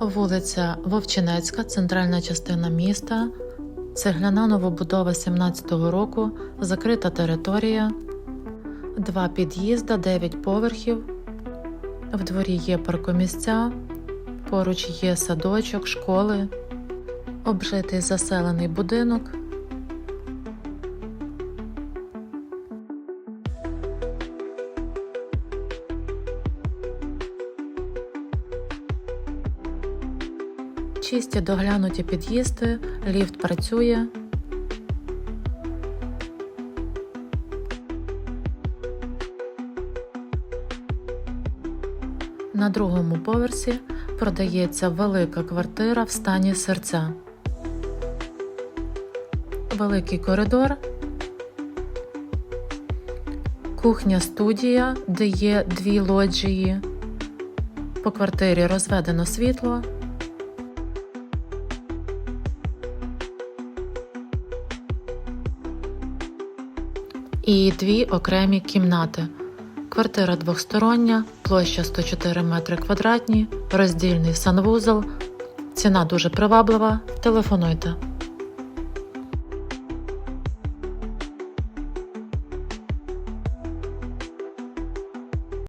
Вулиця Вовчинецька, центральна частина міста, цегляна новобудова 17-го року, закрита територія, два під'їзда, 9 поверхів. В дворі є паркомісця, поруч є садочок, школи, обжитий заселений будинок. Чисті доглянуті під'їзди, ліфт працює. На другому поверсі продається велика квартира в стані серця. Великий коридор. Кухня студія, де є дві лоджії. По квартирі розведено світло. І дві окремі кімнати. Квартира двохстороння, площа 104 метри квадратні, роздільний санвузол. Ціна дуже приваблива. Телефонуйте.